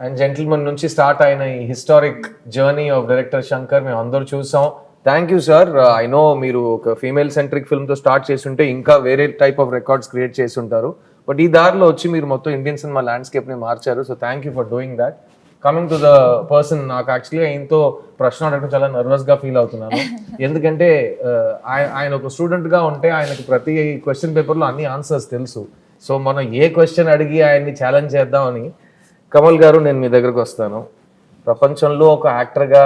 And gentleman నుంచి start అయిన ఈ historic journey of director Shankar మేము అందరూ చూసాం. Thank you sir I know మీరు ఒక ఫీమేల్ సెంట్రిక్ ఫిల్మ్తో స్టార్ట్ చేస్తుంటే ఇంకా వేరే టైప్ ఆఫ్ రికార్డ్స్ క్రియేట్ చేసి ఉంటారు. బట్ ఈ దారిలో వచ్చి మీరు మొత్తం ఇండియన్ సినిమా ల్యాండ్స్కేప్ని మార్చారు. So thank you for doing that coming to the person నాకు యాక్చువల్లీ ఆయనతో ప్రశ్న అడగడం చాలా నర్వస్గా ఫీల్ అవుతున్నాను. ఎందుకంటే uh, ఆయన ఆయన ఒక స్టూడెంట్గా ఉంటే ఆయనకు ప్రతి క్వశ్చన్ పేపర్లో అన్ని ఆన్సర్స్ తెలుసు. సో మనం ఏ క్వశ్చన్ అడిగి ఆయన్ని ఛాలెంజ్ చేద్దామని కమల్ గారు నేను మీ దగ్గరకు వస్తాను. ప్రపంచంలో ఒక యాక్టర్గా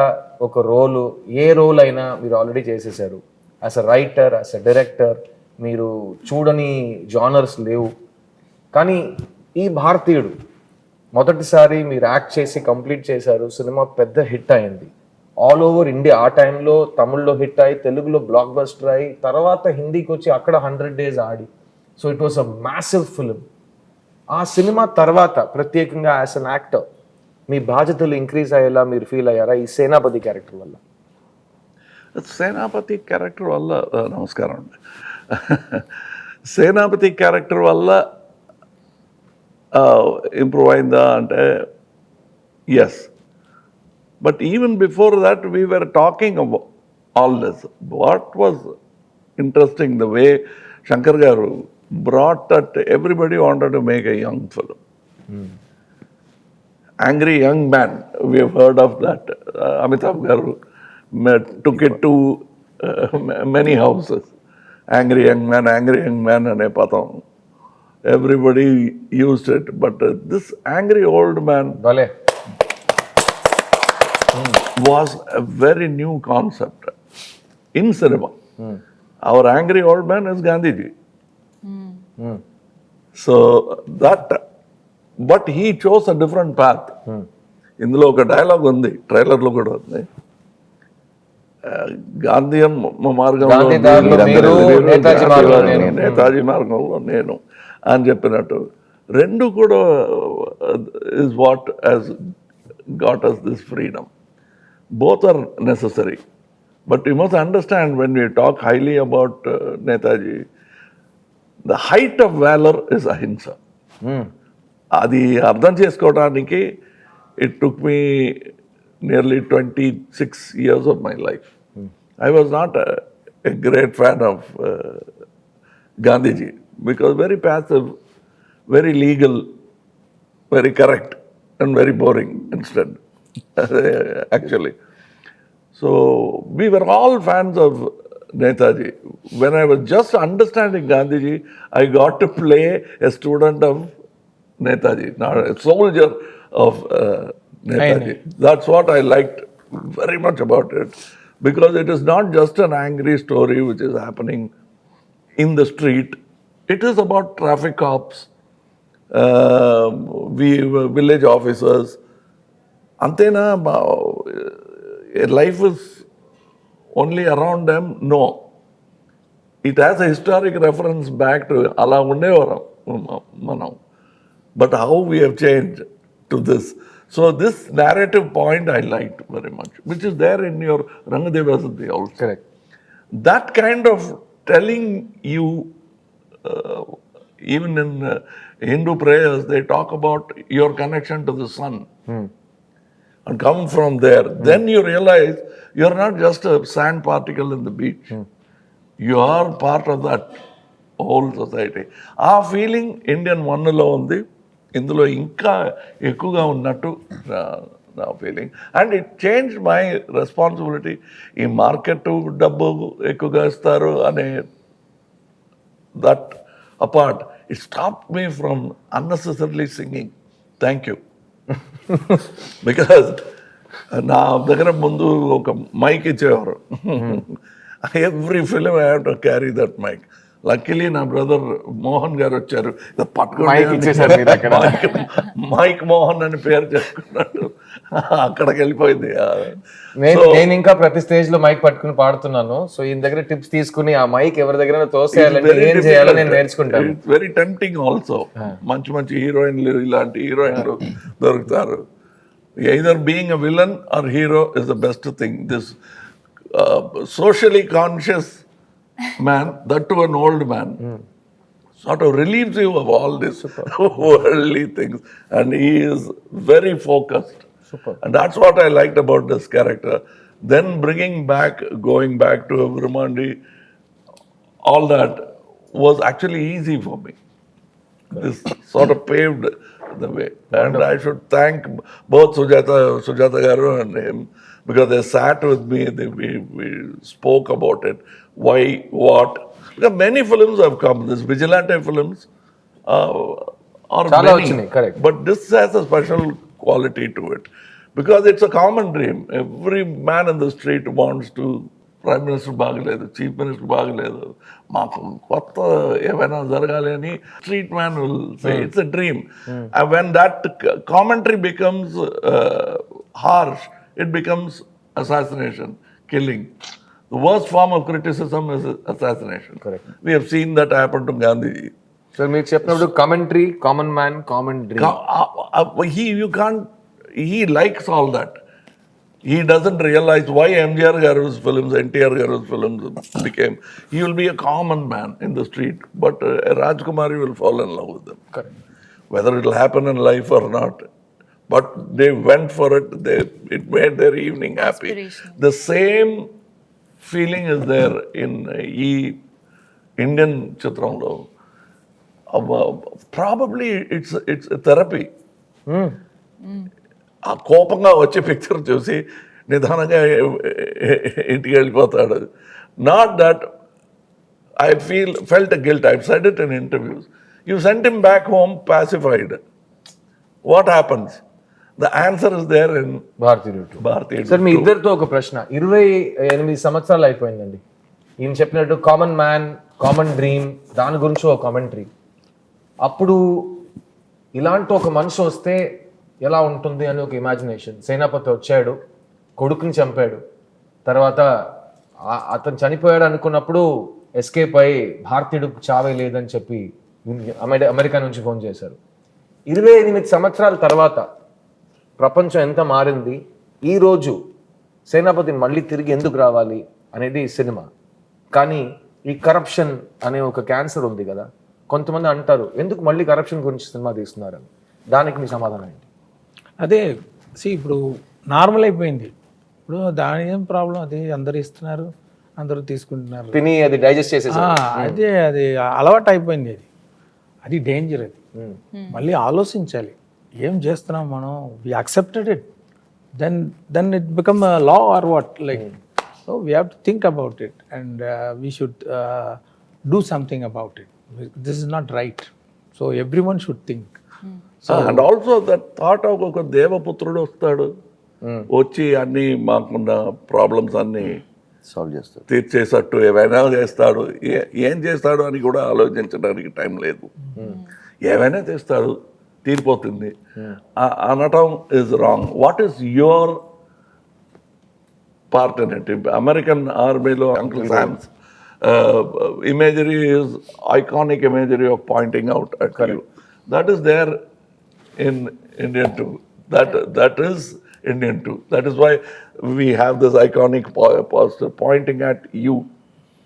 ఒక రోలు ఏ రోల్ అయినా మీరు ఆల్రెడీ చేసేసారు as a writer as a director మీరు చూడని జానర్స్ లేవు. కానీ ఈ భారతీయుడు మొదటిసారి మీరు యాక్ట్ చేసి కంప్లీట్ చేశారు సినిమా పెద్ద హిట్ అయింది. ఆల్ ఓవర్ ఇండియా ఆ టైంలో తమిళ్ళో హిట్ అయ్యి తెలుగులో బ్లాక్ బస్టర్ అయ్యి తర్వాత హిందీకి వచ్చి అక్కడ hundred days Audi. So it was a massive film ఆ సినిమా తర్వాత ప్రత్యేకంగా యాజ్ అన్ యాక్టర్ మీ బాధ్యతలు ఇంక్రీజ్ అయ్యేలా మీరు ఫీల్ అయ్యారా ఈ సేనాపతి క్యారెక్టర్ వల్ల? సేనాపతి క్యారెక్టర్ వల్ల నమస్కారం అండి. సేనాపతి క్యారెక్టర్ వల్ల ఇంప్రూవ్ అయిందా అంటే yes but even before that we were talking all this what was interesting the way Shankar garu brought that everybody wanted to make a young film. Mm. Angry Young Man, we have heard of that. Uh, Amitabh Garu took it to uh, many houses. Angry Young Man, Angry Young Man, and a. Everybody used it, but uh, this angry old man was a very new concept in cinema. Mm. Our angry old man is Gandhiji. So that, but he chose a different path. ఇందులో ఒక dialogue ఉంది ట్రైలర్లో కూడా ఉంది గాంధీయం మార్గంలో నేతాజీ మార్గంలో నేను. నేతాజీ మార్గంలో నేను అని చెప్పినట్టు రెండు కూడా is what has got us this freedom both are necessary. But you must understand when we talk highly about uh, Netaji, the height of valor is ahimsa. అది అర్థం చేసుకోవడానికి it took me nearly twenty six years of my life I was not a great fan of Gandhiji because very passive very legal very correct and very boring instead, actually. So we were all fans of Netaji. When I was just understanding Gandhiji, I got to play a student of Netaji, not a soldier of uh, Netaji. That's what I liked very much about it because it is not just an angry story which is happening in the street. It is about traffic cops, uh, we village officers. Antena, life is only around them? No. It has a historic reference back to Allah Manam. Um, um, but how we have changed to this. So this narrative point I liked very much, which is there in your Rangadevasati also. Correct. That kind of telling you, uh, even in uh, Hindu prayers, they talk about your connection to the sun. Hmm. And come from there. Then you realize you're not just a sand particle in the beach. You are part of that whole society. ఆ feeling Indian వన్లో ఉంది ఇందులో ఇంకా ఎక్కువగా ఉన్నట్టు నా- నా feeling and it change my responsibility ఈ మార్కెట్ డబ్బు ఎక్కువగా ఇస్తారు అనే that apart it stop me from unnecessary singing thank you because నా దగ్గర ముందు ఒక మైక్ ఇచ్చేవారు. Every film I have to carry that mike luckily నా బ్రదర్ మోహన్ గారు వచ్చారు. పట్టుకొని. మైక్ మోహన్ అని పేరు చెప్పుకున్నట్టు అక్కడికి వెళ్ళిపోయింది నేను నేను ఇంకా ప్రతి స్టేజ్లో మైక్ పట్టుకుని పాడుతున్నాను. సో ఈయన దగ్గర టిప్స్ తీసుకుని ఆ మైక్ ఎవరి దగ్గర తోసేయాలంటే ఏం చేయాలో నేను నేర్చుకుంటాను. వెరీ టెంప్టింగ్ ఆల్సో మంచి మంచి హీరోయిన్లు ఇలాంటి హీరోయిన్లు దొరుకుతారు. Either being a villain or hero is the best thing this socially conscious man that to an old man sort of relieves you of all this worldly things. And he is very focused. Super. And that's what I liked about this character. Then bringing back, going back to Brahmandi, all that was actually easy for me. This sort of paved the way. And I should thank both Sujata, Sujata Garu and him because they sat with me, they, we, we spoke about it, why, what. Because many films have come, these vigilante films uh, are Chala many. correct. But this has a special quality to it. Because it's a common dream. Every man in the street wants to prime minister బాగలేదు chief minister బాగలేదు మాకు కొత్త ఏమైనా జరగాలి అని street man will say it's a dream when that commentary becomes harsh it becomes assassination killing the worst form of criticism is assassination Correct. We have seen that happen to Gandhiji so మీరు చెప్పినప్పుడు commentary common man common dream Ca- uh, uh, he you can't he likes all that he doesn't realize why mgr garu's films ntr garu's films became he will be a common man in the street but uh, rajkumari will fall in love with them correct whether it will happen in life or not but they went for it they it made their evening happy Inspiration. the same feeling is there in uh, e indian chitramlo probably it's it's therapy ఆ కోపంగా వచ్చే picture చూసి నిదానంగా ఇంటికి వెళ్ళిపోతాడు. Not that I feel felt guilt I said it in interviews you sent him back home pacified what happens the answer is there in Bharateeyudu Bharatiya sir మీ ఇద్దరితో ఒక ప్రశ్న. ఇరవై ఎనిమిది సంవత్సరాలు అయిపోయిందండి. ఈయన చెప్పినట్టు కామన్ మ్యాన్ కామన్ డ్రీమ్ దాని గురించి ఒక కామెంటరీ అప్పుడు ఇలాంటి ఒక మనిషి వస్తే ఎలా ఉంటుంది అని ఒక ఇమాజినేషన్ సేనాపతి వచ్చాడు కొడుకుని చంపాడు. తర్వాత అతను చనిపోయాడు అనుకున్నప్పుడు ఎస్కేప్ అయి భారతీయుడు చావే లేదని చెప్పి అమెరి- అమెరికా నుంచి ఫోన్ చేశారు. ఇరవై ఎనిమిది సంవత్సరాల తర్వాత ప్రపంచం ఎంత మారింది ఈ రోజు సేనాపతి మళ్ళీ తిరిగి ఎందుకు రావాలి అనేది సినిమా. కానీ ఈ కరప్షన్ అనే ఒక క్యాన్సర్ ఉంది కదా కొంతమంది అంటారు ఎందుకు మళ్ళీ కరప్షన్ గురించి సినిమా తీస్తున్నారని? దానికి మీ సమాధానం ఏంటి? అదే సి ఇప్పుడు నార్మల్ అయిపోయింది. ఇప్పుడు దాని ఏం ప్రాబ్లం? అది అందరు ఇస్తున్నారు అందరూ తీసుకుంటున్నారు. తిని అది డైజెస్ట్ చేసేసి ఆ, అదే అది అలవాటు అయిపోయింది అది. అది డేంజర్ అది. మళ్ళీ ఆలోచించాలి. ఏం చేస్తున్నాం మనం? We accepted it then then it become law or what like so we have to think about it and we should do something about it this is not right so every one should think and also that thought of ఒక దేవపుత్రుడు వస్తాడు. వచ్చి అన్ని మాకున్న problems అన్ని solve చేస్తారు తీర్చేసట్టు ఏమైనా చేస్తాడు. ఏ- ఏం చేస్తాడు అని కూడా ఆలోచించడానికి టైం లేదు. ఏమైనా చేస్తాడు తీరిపోతుంది. అనటం is wrong what is your part in it American ఆర్మీలో uncle Sam's imagery is iconic imagery of pointing out at you that is there in Indian too. That that is Indian too. That is why we have this iconic po- poster pointing at you.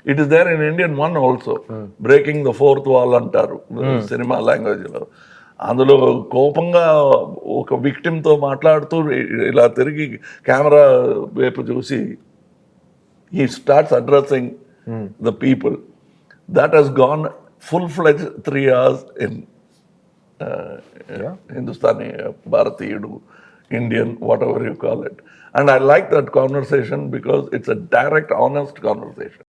It is there in Indian one also. Breaking the fourth wall అంటారు cinema లాంగ్వేజ్లో అందులో కోపంగా ఒక విక్టిమ్తో మాట్లాడుతూ ఇలా తిరిగి camera వైపు చూసి he starts the people. That has gone full fledged three hours in uh, Hindustani, uh, Bharatiyudu, Indian, whatever you call it. And I like that conversation because it's a direct, honest conversation.